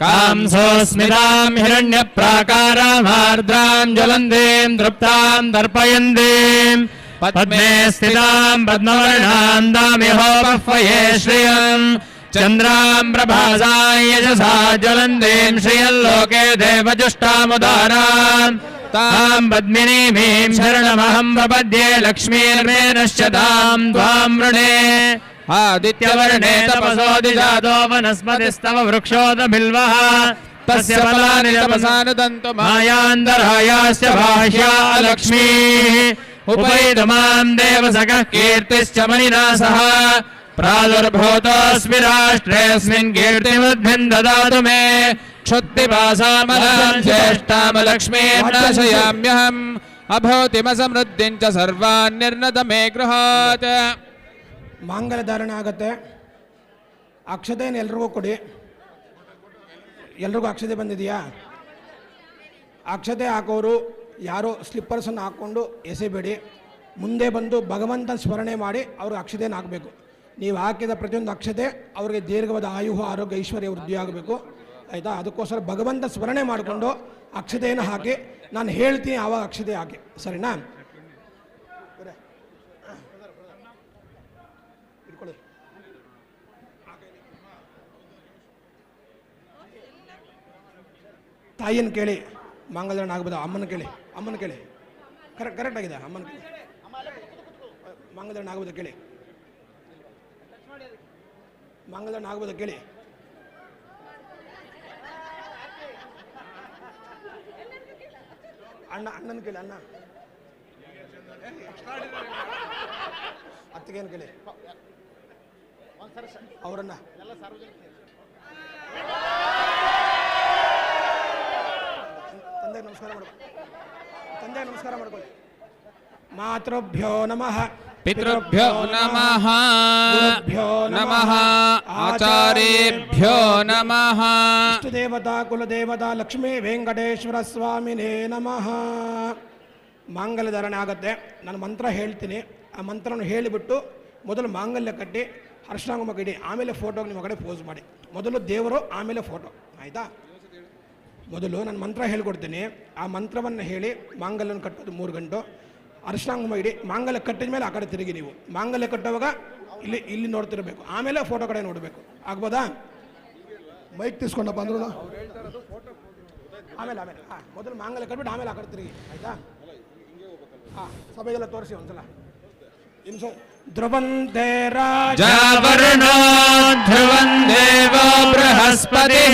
कांसोऽस्मिताम् हिरण्यप्राकारामार्द्राम् ज्वलन्तीम् तृप्ताम् दर्पयन्तीम् पद्मे स्थिताम् पद्मवर्णाम् दामिहोपह्वये श्रियम्। चन्द्राम् प्रभासाम् यशसा ज्वलन्तीम् श्रियल्लोके देवजुष्टामुदाराम्। ताम् पद्मिनीमीम् शरणमहम् प्रपद्ये लक्ष्मीर्मे नश्यताम् त्वाम् वृणे। आदित्यवर्णे तपसोदिजातो वनस्पतिस्तव वृक्षोदबिल्वः तस्य फलानि तपसानुदन्तु मायान्तरायास्य भाष्या लक्ष्मीः उपैतमाम् देवसखः कीर्तिश्च सह प्रादुर्भूतोऽस्मि राष्ट्रेऽस्मिन् कीर्तिमुद्भिम् ददातु मे। क्षुत्तिपासामलाम् ज्येष्ठामलक्ष्मीर्नाशयाम्यहम् अभूतिमसमृद्धिम् च सर्वान् निर्नद मे गृहात्। ಮಾಂಗಲ್ಯ ಧಾರಣೆ ಆಗುತ್ತೆ ಅಕ್ಷತೆಯನ್ನು ಎಲ್ರಿಗೂ ಕೊಡಿ. ಎಲ್ರಿಗೂ ಅಕ್ಷತೆ ಬಂದಿದೆಯಾ? ಅಕ್ಷತೆ ಹಾಕೋರು ಯಾರೋ ಸ್ಲಿಪ್ಪರ್ಸನ್ನು ಹಾಕ್ಕೊಂಡು ಎಸೆಬೇಡಿ. ಮುಂದೆ ಬಂದು ಭಗವಂತನ ಸ್ಮರಣೆ ಮಾಡಿ ಅವ್ರಿಗೆ ಅಕ್ಷತೆಯನ್ನು ಹಾಕಬೇಕು. ನೀವು ಹಾಕಿದ ಪ್ರತಿಯೊಂದು ಅಕ್ಷತೆ ಅವರಿಗೆ ದೀರ್ಘವಾದ ಆಯುಹ, ಆರೋಗ್ಯ, ಐಶ್ವರ್ಯ, ವೃದ್ಧಿ ಆಗಬೇಕು. ಆಯಿತಾ? ಅದಕ್ಕೋಸ್ಕರ ಭಗವಂತ ಸ್ಮರಣೆ ಮಾಡಿಕೊಂಡು ಅಕ್ಷತೆಯನ್ನು ಹಾಕಿ. ನಾನು ಹೇಳ್ತೀನಿ ಆವಾಗ ಅಕ್ಷತೆ ಹಾಕಿ. ಸರಿನಾ? ತಾಯಿಯನ್ನು ಕೇಳಿ ಮಾಂಗಲ್ಯನ ಆಗ್ಬೋದು ಅಮ್ಮನ ಕೇಳಿ ಅಮ್ಮನ ಕೇಳಿ. ಕರೆಕ್ಟ್ ಕರೆಕ್ಟ್ ಆಗಿದೆ ಅಮ್ಮನ ಕೇಳಿ. ಮಾಂಗಲ್ಯನ ಆಗ್ಬೋದು ಕೇಳಿ. ಮಾಂಗಲ್ಯನ ಆಗ್ಬೋದು ಕೇಳಿ. ಅಣ್ಣ ಅಣ್ಣನ ಕೇಳಿ ಅಣ್ಣ. ಅತ್ತಿಗೇನು ಕೇಳಿ. ಅವರನ್ನ. ತಂದೆಗೆ ನಮಸ್ಕಾರ ಮಾಡ್ಕೊ ತಂದೆಗೆ ನಮಸ್ಕಾರ ಮಾಡ್ಕೊಳ್ಳಿ ಮಾತೃಭ್ಯೋ ನಮಃ पितृभ्यो नमः गुरुभ्यो नमः आचार्येभ्यो नमः ದೇವತಾ ಕುಲದೇವತಾ ಲಕ್ಷ್ಮೀ ವೆಂಕಟೇಶ್ವರ ಸ್ವಾಮಿನೇ ನಮಃ ಮಾಂಗಲ್ಯ ಧಾರಣೆ ಆಗುತ್ತೆ ನಾನು ಮಂತ್ರ ಹೇಳ್ತೀನಿ ಆ ಮಂತ್ರವನ್ನು ಹೇಳಿಬಿಟ್ಟು ಮೊದಲು ಮಾಂಗಲ್ಯ ಕಟ್ಟಿ ಹರ್ಷಾಂಗುಮ ಇಡಿ ಆಮೇಲೆ ಫೋಟೋಗೆ ನಿಮ್ಮ ಕಡೆ ಪೋಸ್ ಮಾಡಿ ಮೊದಲು ದೇವರು ಆಮೇಲೆ ಫೋಟೋ ಆಯಿತಾ ಮೊದಲು ನಾನು ಮಂತ್ರ ಹೇಳ್ಕೊಡ್ತೀನಿ. ಆ ಮಂತ್ರವನ್ನು ಹೇಳಿ ಮಾಂಗಲನ ಕಟ್ಟೋದು ಮೂರು ಗಂಟು. ಅರ್ಶನಾಂಗಮ ಇಡಿ ಮಾಂಗಲ್ಯ ಕಟ್ಟಿದ ಮೇಲೆ ಆ ಕಡೆ ತಿರುಗಿ ನೀವು. ಮಾಂಗಲ್ಯ ಕಟ್ಟೋವಾಗ ಇಲ್ಲಿ ಇಲ್ಲಿ ನೋಡ್ತಿರಬೇಕು. ಆಮೇಲೆ ಫೋಟೋ ಕಡೆ ನೋಡಬೇಕು. ಆಗ್ಬೋದಾ? ಮೈಕ್ ತಿಸ್ಕೊಂಡಪ್ಪ ಅಂದ್ರು ಆಮೇಲೆ ಆಮೇಲೆ. ಹಾಂ ಮೊದಲು ಮಾಂಗಲ್ಯ ಕಟ್ಬಿಟ್ಟು ಆಮೇಲೆ ಆ ಕಡೆ ತಿರುಗಿ. ಆಯಿತಾ? ಹಾಂ ಸಭೆಗೆಲ್ಲ ತೋರಿಸಿ ಒಂದ್ಸಲ. ನಿಮ್ಸ. ಧ್ರುವಂದೇ ರಾಜ. ಧ್ರುವನ್ ದೇವ ಬೃಹಸ್ಪತಿ.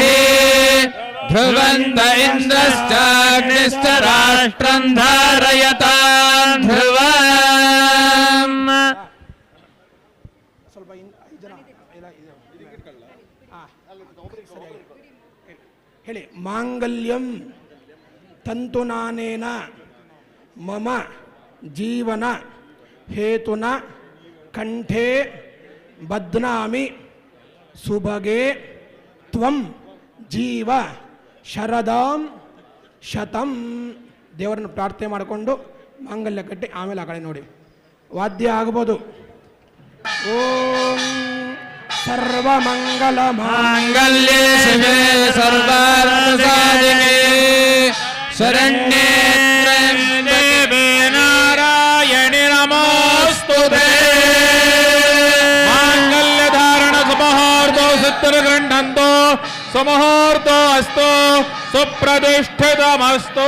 ध्रुवन्त इन्द्रश्चाग्निश्च राष्ट्रम् धारयताम् ध्रुवम् ಸ್ವಲ್ಪ ಇನ್ ಐದು ಜನ ಇಲ್ಲ ಇದು ಹಾಂ ಸರಿಯಾಗಿ ಹೇಳಿ ಮಾಂಗಲ್ಯಂ ತಂತುನಾನೇನ ಮಮ ಜೀವನ ಹೇತುನ ಕಂಠೆ ಬದ್ನಾಮಿ ಸುಭಗೆ ತ್ವಂ ಜೀವ ಶರದಾಂ ಶತಂ ದೇವರನ್ನು ಪ್ರಾರ್ಥನೆ ಮಾಡಿಕೊಂಡು ಮಾಂಗಲ್ಯ ಕಟ್ಟಿ ಆಮೇಲೆ ಆ ಕಡೆ ನೋಡಿ ವಾದ್ಯ ಆಗ್ಬೋದು ಓಂ ಸರ್ವಮಂಗಲ ಮಾಂಗಲ್ಯ ಸರ್ವ ಶರಣ್ಯೇ सुमुहूर्तो अस्तु सुप्रतिष्ठितमस्तु।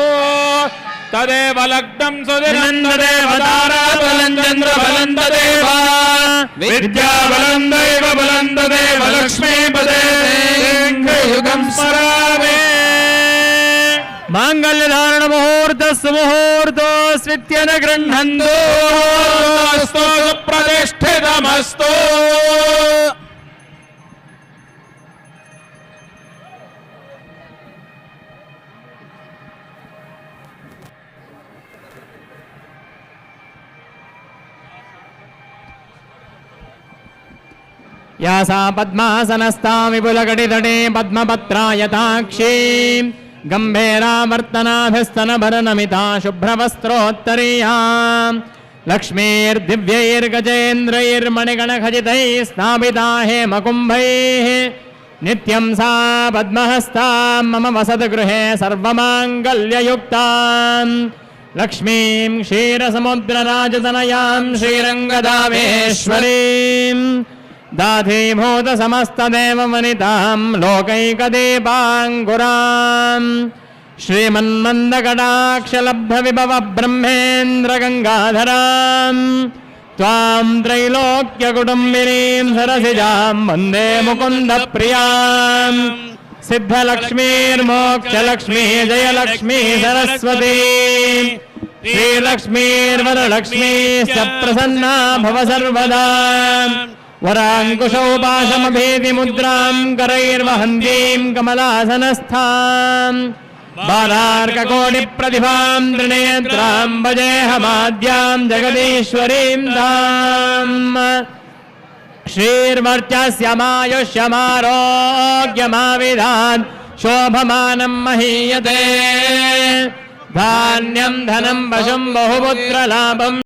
तदेव लग्नं नन्ददेवताराबलं चन्द्रबलं तदेव विद्याबलं दैवबलं तदेव लक्ष्मीपदे युगं स्मरामि। माङ्गल्यधारण मुहूर्त सुमुहूर्तो स्वित्यन गृह्णन्तु। अस्तु या सा पद्मासनस्था विपुलकटितटे पद्मपत्रायताक्षी गम्भीरावर्तनाभिस्तनभरनमिता शुभ्रवस्त्रोत्तरीया। लक्ष्मीर्दिव्यैर्गजेन्द्रैर्मणिगणखचितैः स्थापिता हेमकुम्भैः। नित्यं सा पद्महस्तां मम वसतगृहे सर्वमाङ्गल्ययुक्ताम् लक्ष्मीं क्षीरसमुद्रराजतनयां श्रीरङ्गदामेश्वरीम्। दाधीभूतसमस्तदेववनितां लोकैकदीपाङ्कुराम् श्रीमन्मन्दकटाक्षलब्धविभव ब्रह्मेन्द्रगङ्गाधराम् त्वां त्रैलोक्यकुटुम्बिनीं सरसिजां वंदे मुकुन्दप्रियाम्। सिद्धलक्ष्मीर्मोक्षलक्ष्मी, जयलक्ष्मी, सरस्वती। श्रीलक्ष्मीर्वरलक्ष्मीश्च प्रसन्ना भव सर्वदा। वराङ्कुशौ पाशमभेदिमुद्रां करैर्वहन्तीं कमलासनस्थाम् बालार्ककोटिप्रतिभां त्रिनेत्रां भजेहमाद्यां जगदीश्वरीं ताम् श्रीर्मर्त्यस्यमायुष्यमारोग्यमाविधान् शोभमानं महीयते। धान्यं धनं पशुं बहुपुत्रलाभम्